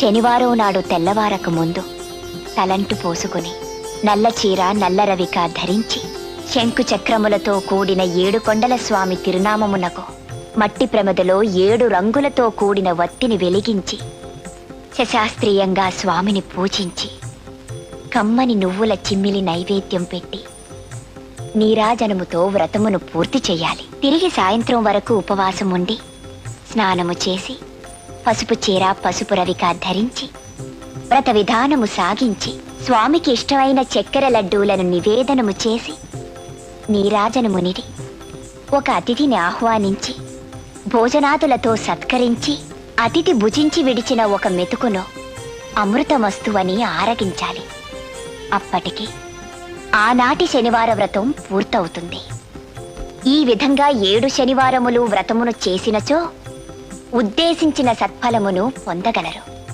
శనివారం నాడు తెల్లవారక ముందు తలంటు పోసుకుని నల్ల చీర నల్ల రవిక ధరించి శంకు చక్రములతో కూడిన ఏడు కొండల స్వామి తిరునామమునకు మట్టి ప్రమదలో ఏడు రంగులతో కూడిన వత్తిని వెలిగించి శశాస్త్రీయంగా స్వామిని పూజించి కమ్మని నువ్వుల చిమ్మిలి నైవేద్యం పెట్టి నీరాజనముతో వ్రతమును పూర్తి చేయాలి. తిరిగి సాయంత్రం వరకు ఉపవాసం ఉండి స్నానము చేసి పసుపు చీర పసుపు రవిక ధరించి వ్రత విధానము సాగించి స్వామికి ఇష్టమైన చక్కెర లడ్డూలను నివేదనము చేసి నీరాజనమునిడి ఒక అతిథిని ఆహ్వానించి భోజనాదులతో సత్కరించి అతిథి భుజించి విడిచిన ఒక మెతుకును అమృతమస్తువని ఆరగించాలి. అప్పటికి ఆనాటి శనివార వ్రతం పూర్తవుతుంది. ఈ విధంగా ఏడు శనివారములు వ్రతమును చేసినచో ఉద్దేశించిన సత్ఫలమును పొందగలరు.